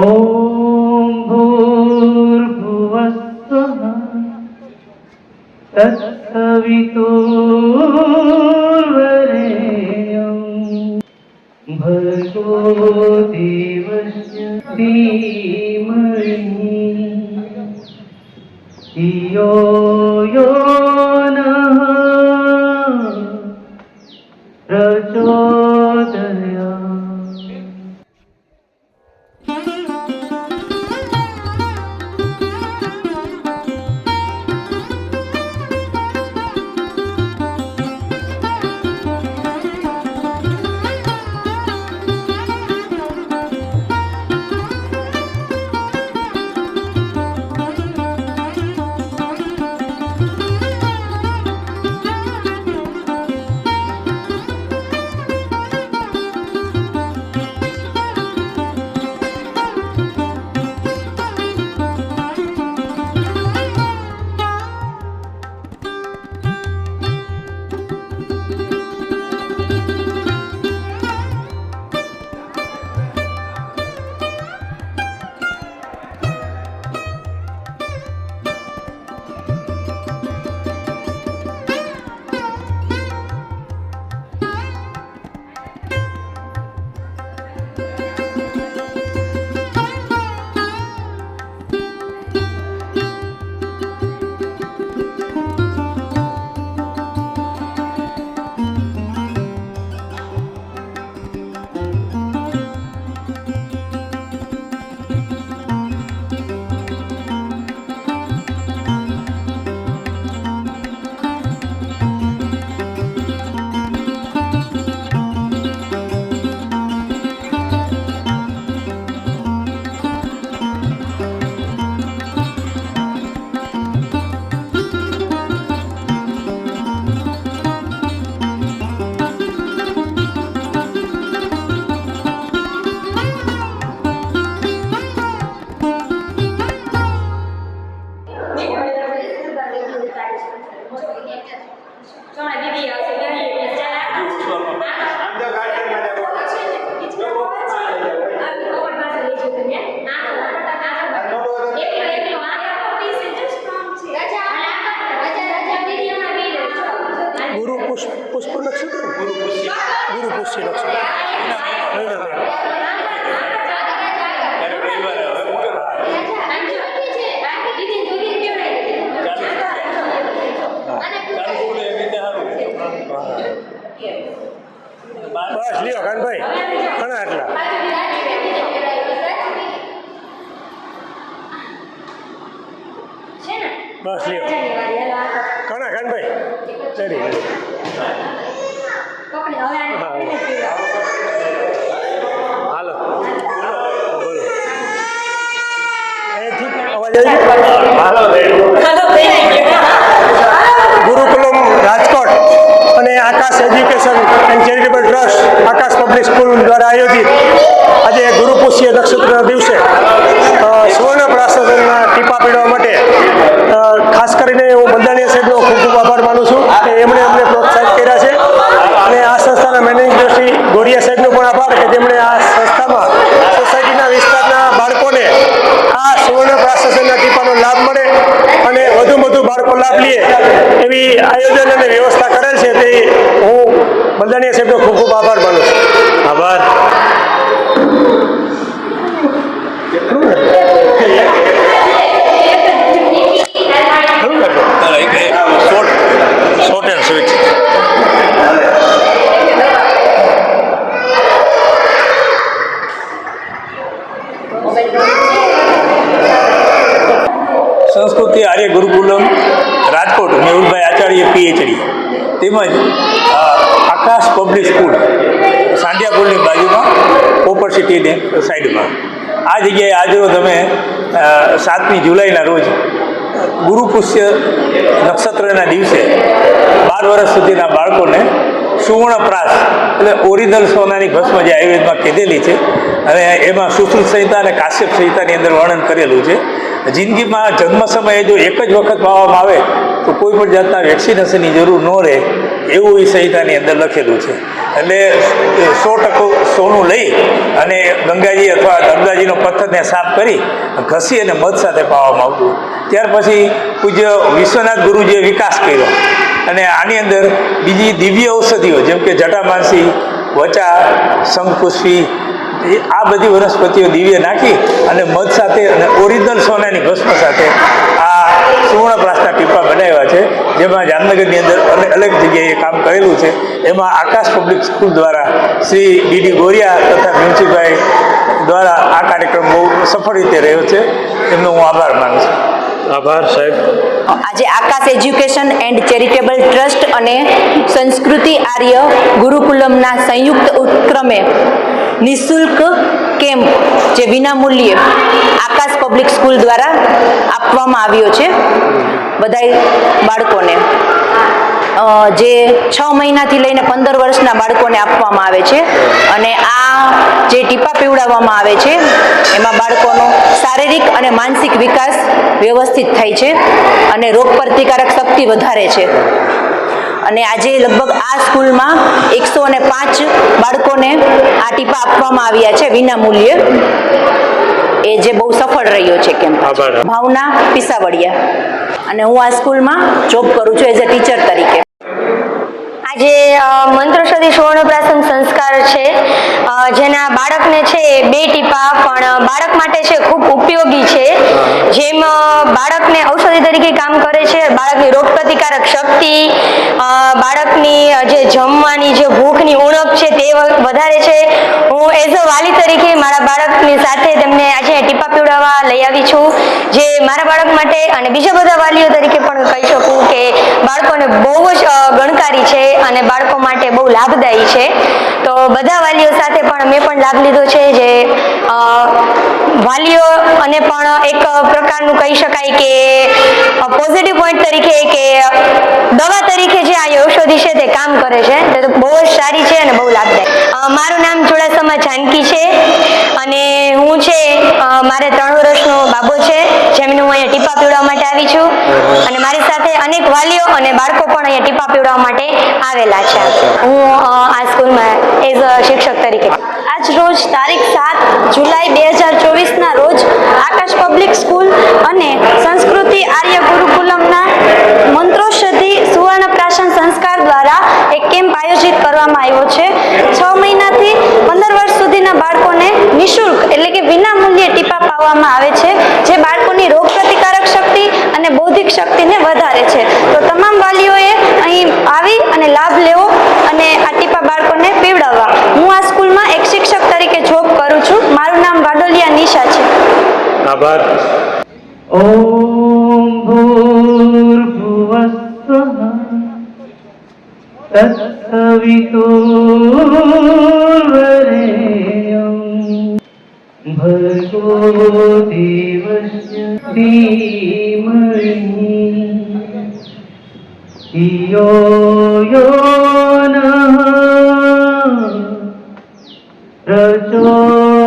ॐ भूर्भुवस्वः तत्सवितुर्वरेण्यं भर्गो देवस्य धीमहि धियो यो બસ લ્યો. ઘણા ખાનભાઈ સરી હાલો. બોલો ગુરુકુલમ રાજકોટ અને Aakash education and charitable trust Aakash public school દ્વારા આયોજિત આજે ગુરુપુષ્ય નક્ષત્રના દિવસે સુવર્ણ પ્રાસદના ટીપા પીડવા માટે અ, ખાસ કરીને હું બંધાણીય સાહેબનો ખૂબ ખૂબ આભાર માનું છું કે એમણે અમને પ્રોત્સાહિત કર્યા છે અને આ સંસ્થાના મેનેજિંગ ટ્રસ્ટી ગોરિયા સાહેબનો પણ આભાર કે જેમણે આ સંસ્થામાં સોસાયટીના વિસ્તારના બાળકોને આ સુવર્ણ પ્રાસદના ટીપાનો લાભ મળે અને વધુ વધુ બાળકો લાભ લે એવી આયોજન અને વ્યવસ્થા કરેલ છે તે બંધાણીય સાહેબનો ખૂબ ખૂબ આભાર માનું છું. આભાર. સંસ્કૃતિ આર્ય ગુરુકુલમ રાજકોટ મેહુલભાઈ આચાર્ય પીએચડી તેમજ આકાશ પબ્લિક સ્કૂલ સાંઢિયા પુલની બાજુમાં કોપર સિટીની સાઈડમાં આ જગ્યાએ આજરોજ અમે સાતમી જુલાઈના રોજ, ગુરુ પુષ્ય નક્ષત્રના દિવસે બાર વર્ષ સુધીના બાળકોને સુવર્ણ પ્રાસ એટલે ઓરિજિનલ સોનાની ભસ્મ જે આયુર્વેદમાં કીધેલી છે, અને એમાં સુશ્રુત સંહિતા અને કાશ્યપ સંહિતાની અંદર વર્ણન કરેલું છે. જિંદગીમાં જન્મ સમયે જો એક જ વખત પાવામાં આવે, તો કોઈ પણ જાતના વેક્સિનેશનની જરૂર ન રહે, એવું એ સંહિતાની અંદર લખેલું છે. એટલે સો ટકો સોનું લઈ અને ગંગાજી અથવા ગંગાજીનો પથ્થરને સાફ કરી ઘસી અને મધ સાથે પાવામાં આવતું. ત્યાર પછી પૂજ્ય વિશ્વનાથ ગુરુજીએ વિકાસ કર્યો. અને આની અંદર બીજી દિવ્ય ઔષધિઓ, જેમ કે જટામાનસી વચા એ આ બધી વનસ્પતિઓ દિવ્ય નાખી અને મધ સાથે અને ઓરિજિનલ સોનાની ભસ્મ સાથે આ સુવર્ણપ્રાસના ટીપા બનાવ્યા છે, જેમાં જામનગરની અંદર અલગ અલગ જગ્યાએ કામ કરેલું છે. એમાં આકાશ પબ્લિક સ્કૂલ દ્વારા શ્રી ડીડી ગોરિયા તથા મ્યુનિસિપાઈ દ્વારા આ કાર્યક્રમ બહુ સફળ રીતે રહ્યો છે. એમનો હું આભાર માનું છું. આભાર સાહેબ. આજે Aakash education and charitable trust અને સંસ્કૃતિ આર્ય ગુરુકુલમના સંયુક્ત ઉપક્રમે નિઃશુલ્ક કેમ્પ જે વિનામૂલ્યે આકાશ પબ્લિક સ્કૂલ દ્વારા આપવામાં આવ્યો છે. બધા બાળકોને જે છ મહિનાથી લઈને પંદર વર્ષના બાળકોને આપવામાં આવે છે. અને આ જે ટીપા પીવડાવવામાં આવે છે એમાં બાળકોનો શારીરિક અને માનસિક વિકાસ વ્યવસ્થિત થાય છે અને રોગ પ્રતિકારક શક્તિ વધારે છે. અને આજે લગભગ આ સ્કૂલમાં એકસો અને પાંચ બાળકોને આ ટીપા આપવામાં આવ્યા છે વિના મૂલ્યે. એ જે બહુ સફળ રહ્યો છે કેમ. ભાવના પિસાવડિયા. અને હું આ સ્કૂલમાં જોબ કરું છું એઝ અ ટીચર તરીકે. આજે અ, સુવર્ણ સુવર્ણપ્રાશન સંસ્કાર છે જેના બાળકને છે બે ટીપા પણ બાળક માટે છે ખૂબ ઉપયોગી છે. બાળકને તરીકે કામ કરે છે. બાળકની રોગ પ્રતિકારક શક્તિ બાળકની જે જમવાની જે ભૂખની ઉણપ છે તે વધારે છે. હું એઝ અ વાલી તરીકે મારા બાળકની સાથે તેમને આજે ટીપા પીવડાવવા લઈ આવી છું. જે મારા બાળક માટે અને બીજા બધા વાલીઓ તરીકે પણ કહી શકું કે બાળકોને બહુ જ ગણકારી છે અને બાળકો માટે બહુ લાભદાયી છે. તો બધા વાલીઓ સાથે પણ મેં પણ લાભ લીધો છે. જે વાલીઓ અને પણ એક પ્રકારનું કહી શકાય કે પોઝિટિવ પોઈન્ટ તરીકે કે, દવા તરીકે જે આ ઔષધિ છે તે કામ કરે છે. તે બહુ જ સારી છે અને બહુ લાભદાયક. મારું નામ ચુડાસમા જાનકી છે અને હું છે મારે ત્રણ વર્ષનો બાબો છે, જેમને હું અહીંયા ટીપા પીવડાવવા માટે આવી છું. અને મારી સાથે અનેક વાલીઓ અને બાળકો પણ અહીંયા ટીપા પીવડાવવા માટે આવેલા છે. હું આ સ્કૂલમાં એઝ અ શિક્ષક તરીકે. આજ રોજ તારીખ સાત જુલાઈ બે હજાર ચોવીસના રોજ આકાશ પબ્લિક સ્કૂલ અને સંસ્કૃતિ આર્ય ગુરુકુલમના મંત્રોષધિ સુવર્ણ પ્રાશન સંસ્કાર દ્વારા એક કેમ્પ આયોજિત કરવામાં આવ્યો છે. છ મહિનાથી પંદર વર્ષ સુધીના બાળકોને નિઃશુલ્ક એટલે કે વિના મૂલ્યે આપવામાં આવે છે જે બાળકોની રોગ પ્રતિકારક શક્તિ અને બૌદ્ધિક શક્તિને વધારે છે. તો તમામ વાલીઓએ અહીં આવી અને લાભ લેવો અને આ ટીપા બાળકોને પીવડાવવા. હું આ સ્કૂલમાં એક શિક્ષક તરીકે જોબ કરું છું. મારું નામ વાડોલિયા નિશા છે. આભાર. ઓમ ભૂર્ભુવસ્સહ તત્સવિતુર્વરેણ્યં ભરગો દેવસ્ય ધીમહિ યો યો ન પ્રચોદયા